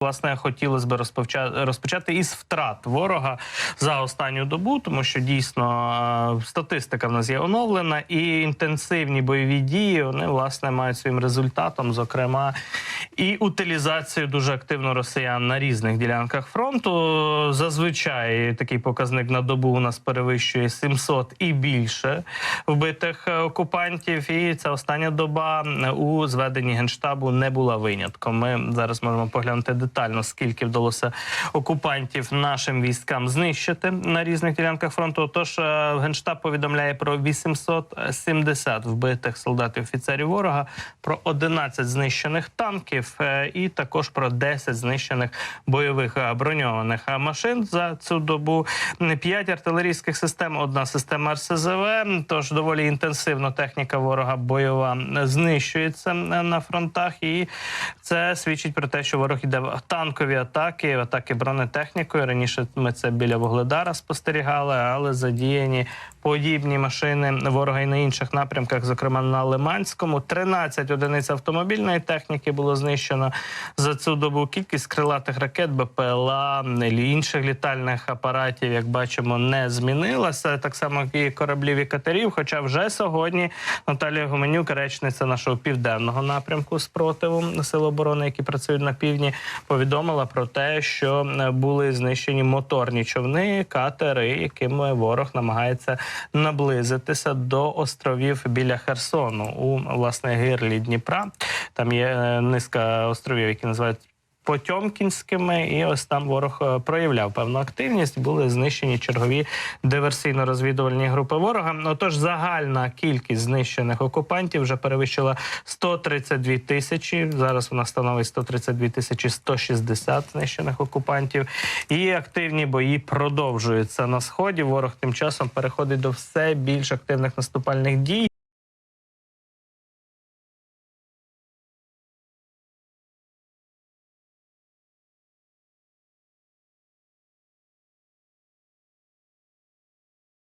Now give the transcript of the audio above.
Власне, хотілося б розпочати, розпочати із втрат ворога за останню добу, тому що дійсно е, статистика в нас є оновлена, і інтенсивні бойові дії вони власне мають своїм результатом, зокрема, і утилізацію дуже активно росіян на різних ділянках фронту. Зазвичай такий показник на добу у нас перевищує 700 і більше вбитих е, окупантів. І ця остання доба е, у зведенні генштабу не була винятком. Ми зараз можемо поглянути детально, скільки вдалося окупантів нашим військам знищити на різних ділянках фронту. Тож е, генштаб повідомляє про 870 вбитих солдатів офіцерів ворога, про 11 знищених танків е, і також про 10 знищених бойових е, броньованих машин за цю добу. 5 артилерійських систем, одна система РСЗВ. Тож доволі інтенсивно техніка ворога бойова знищується на фронтах, і це свідчить про те, що ворог йде в танкові атаки, атаки бронетехнікою. Раніше ми це біля Вогледара спостерігали, але задіяні подібні машини ворога і на інших напрямках, зокрема на Лиманському. 13 одиниць автомобільної техніки було знищено за цю добу. Кількість крилатих ракет, БПЛА інших літальних апаратів, як бачимо, не змінилася. Так само і кораблів і катерів. Хоча вже сьогодні Наталія Гуменюк, речниця нашого південного напрямку спротиву Сил оборони, які працюють на півдні, повідомила про те, що були знищені моторні човни, катери, якими ворог намагається наблизитися до островів біля Херсону у власне гирлі Дніпра. Там є е, низка островів, які називають. Потьомкінськими, і ось там ворог е, проявляв певну активність. Були знищені чергові диверсійно-розвідувальні групи ворога. Отож, загальна кількість знищених окупантів вже перевищила 132 тисячі. Зараз вона становить 132 тисячі 160 знищених окупантів. І активні бої продовжуються на сході. Ворог тим часом переходить до все більш активних наступальних дій.